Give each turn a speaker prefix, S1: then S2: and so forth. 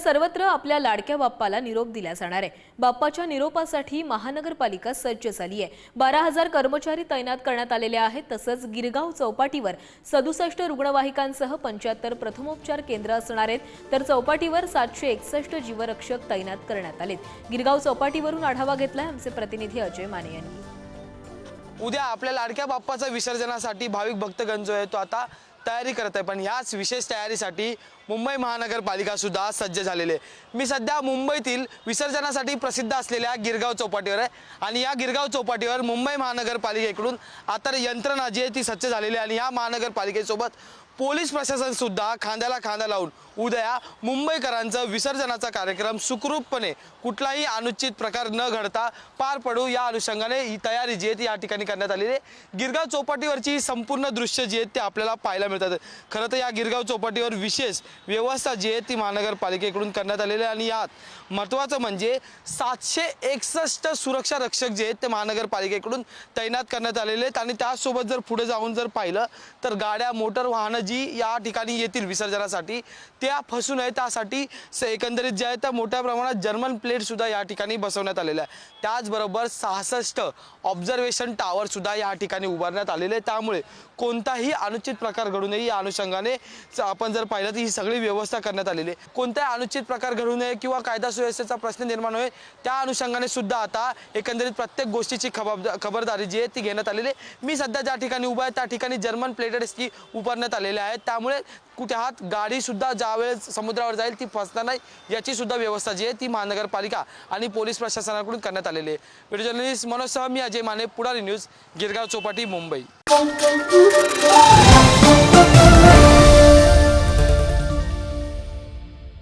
S1: सर्वत्र आपल्या लाडक्या बाप्पाला निरोप दिला जाणार आहे. बाप्पाच्या निरोपासाठी महानगरपालिका सज्ज झाली आहे. बारा हजार कर्मचारी तैनात करण्यात आलेले आहेत तसंच गिरगाव चौपाटीवर सदुसष्ट रुग्णवाहिकांसह पंच्याहत्तर प्रथमोपचार केंद्र असणार आहेत. तर चौपाटीवर सातशे एकसष्ट जीवरक्षक तैनात करण्यात आलेत. गिरगाव चौपाटीवरून आढावा घेतलाय आमचे प्रतिनिधी अजय माने यांनी.
S2: उद्या आपल्या लाडक्या बाप्पाच्या विसर्जनासाठी भाविक भक्तगण जो आहे तो आता तयारी करत आहे. पण याच विशेष तयारीसाठी मुंबई महानगरपालिका सुद्धा सज्ज झालेले आहे. मी सध्या मुंबईतील विसर्जनासाठी प्रसिद्ध असलेल्या गिरगाव चौपाटीवर आहे. आणि या गिरगाव चौपाटीवर मुंबई महानगरपालिकेकडून आता यंत्रणा जी आहे ती सज्ज झालेली आहे. आणि या महानगरपालिकेसोबत पोलीस प्रशासन सुद्धा खांद्याला खांदा लावून उद्या मुंबईकरांचं विसर्जनाचा कार्यक्रम सुखरूपपणे कुठलाही अनुचित प्रकार न घडता पार पडू या अनुषंगाने ही तयारी जी आहे ती या ठिकाणी करण्यात आलेली आहे. गिरगाव चौपाटीवरची संपूर्ण दृश्य जी आहेत ते आपल्याला पाहायला मिळतात. खरं तर या गिरगाव चौपाटीवर विशेष व्यवस्था जी आहे ती महानगरपालिकेकडून करण्यात आलेली आहे. आणि यात महत्त्वाचं म्हणजे सातशे एकसष्ट सुरक्षा रक्षक जे आहेत ते महानगरपालिकेकडून तैनात करण्यात आलेले आहेत. आणि त्याचसोबत जर पुढे जाऊन जर पाहिलं तर गाड्या मोटर वाहनं जी या ठिकाणी येतील विसर्जनासाठी त्या फसू नये त्यासाठी स- एकंदरीत जे आहे त्या मोठ्या प्रमाणात जर्मन प्लेटसुद्धा या ठिकाणी बसवण्यात आलेल्या आहे त्याचबरोबर सहासष्ट ऑब्झर्वेशन टॉवरसुद्धा या ठिकाणी उभारण्यात आलेले आहे त्यामुळे कोणताही अनुचित प्रकार घडू नये. या अनुषंगाने आपण जर पाहिलं तर ही सगळी व्यवस्था करण्यात आलेली आहे. कोणताही अनुचित प्रकार घडू नये किंवा कायदा सुव्यवस्थेचा प्रश्न निर्माण होईल त्या अनुषंगाने सुद्धा आता एकंदरीत प्रत्येक गोष्टीची खबरदा खबरदारी जी आहे ती घेण्यात आलेली आहे. मी सध्या ज्या ठिकाणी उभा आहे त्या ठिकाणी जर्मन प्लेटेड की उभारण्यात आलेल्या आहेत. त्यामुळे कुठे हात गाडीसुद्धा ज्यावेळेस समुद्रावर जाईल ती फसणार नाही. याची सुद्धा व्यवस्था जी आहे ती महानगरपालिका आणि पोलीस प्रशासनाकडून करण्यात आलेली आहे. व्हिडिओ जर्नलिस्ट मनोज सह मी अजय माने पुढारी न्यूज गिरगाव चौपाटी मुंबई.